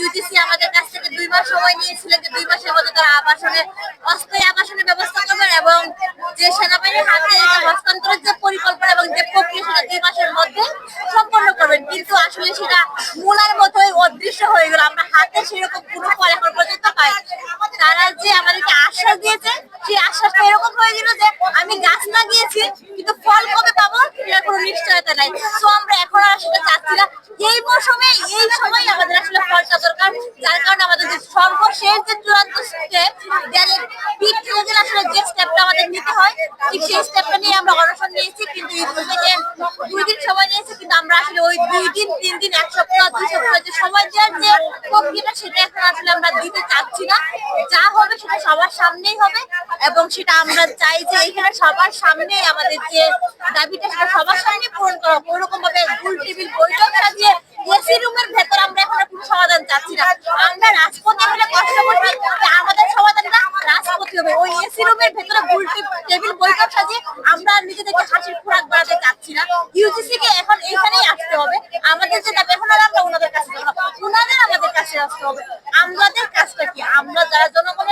UGC আমাদের কাছ থেকে দুই মাস সময় নিয়েছিলেন যে দুই মাসের মধ্যে তারা আবাসনের অস্থায়ী আবাসনের ব্যবস্থা করবেন এবং যে সেনাবাহিনীর হাতে হস্তান্তরের যে পরিকল্পনা এবং যে প্রক্রিয়া সেটা দুই মাসের মধ্যে সম্পন্ন করবেন। কিন্তু আসলে সেটা মূলার মতোই অদৃশ্য হয়ে গেল। আমরা হাতে সেরকম কোনো ফল এখন পর্যন্ত পাই তারা যে আমাদেরকে আশ্বাস দিয়েছে, সেই আশ্বাসটা এরকম হয়ে গেল যে আমি গাছ লাগিয়েছি, কিন্তু ফল কবে পাবো সেটার কোনো নিশ্চয়তা নাই। তো আমরা এখন আর সেটা চাচ্ছি না। এই মৌসুমে, এই সময় আমাদের আসলে ফলটা দরকার, যার কারণে আমাদের যে সর্বশেষ যে চূড়ান্ত স্টেপ দেয়ালের পিঠ থেকে আসলে যে স্টেপটা আমাদের নিতে হয়, ঠিক সেই স্টেপটা নিয়ে আমরা অনশন নিয়েছি, কিন্তু থেকে দুই দিন সময় নিয়েছি, কিন্তু আমরা আসলে ওই দুই দিন, তিন দিন, এক সপ্তাহ, দুই সপ্তাহ যে সময় দেওয়ার যে প্রক্রিয়াটা, সেটা এখন আসলে আমরা দিতে চাচ্ছি না যা হবে সেটা সবার সামনেই হবে, এবং সেটা আমরা চাই যে এখানে সবার সামনে আমাদের যে দাবিটা, সেটা সবার সামনে পূরণ করা। ওরকম ভাবে গোল টেবিল বৈঠক সাজিয়ে এসি রুমের ভেতর আমরা এখন আর কোনো সমাধান না। আমরা রাজপথে হলে আমাদের রাজপথে হবে। ওই এসি রুমের ভেতরে টেবিল, বৈঠক সাজিয়ে আমরা নিজেদেরকে হাসির খোরাক বাড়াতে চাচ্ছি না। ইউজিসি কে এখন এখানেই আসতে হবে। আমাদের যে দাবি এখন আমরা ওনাদের কাছে ওনাদের আমাদের কাছে আসতে হবে। আমাদের কাজটা কি? আমরা যারা জনগণের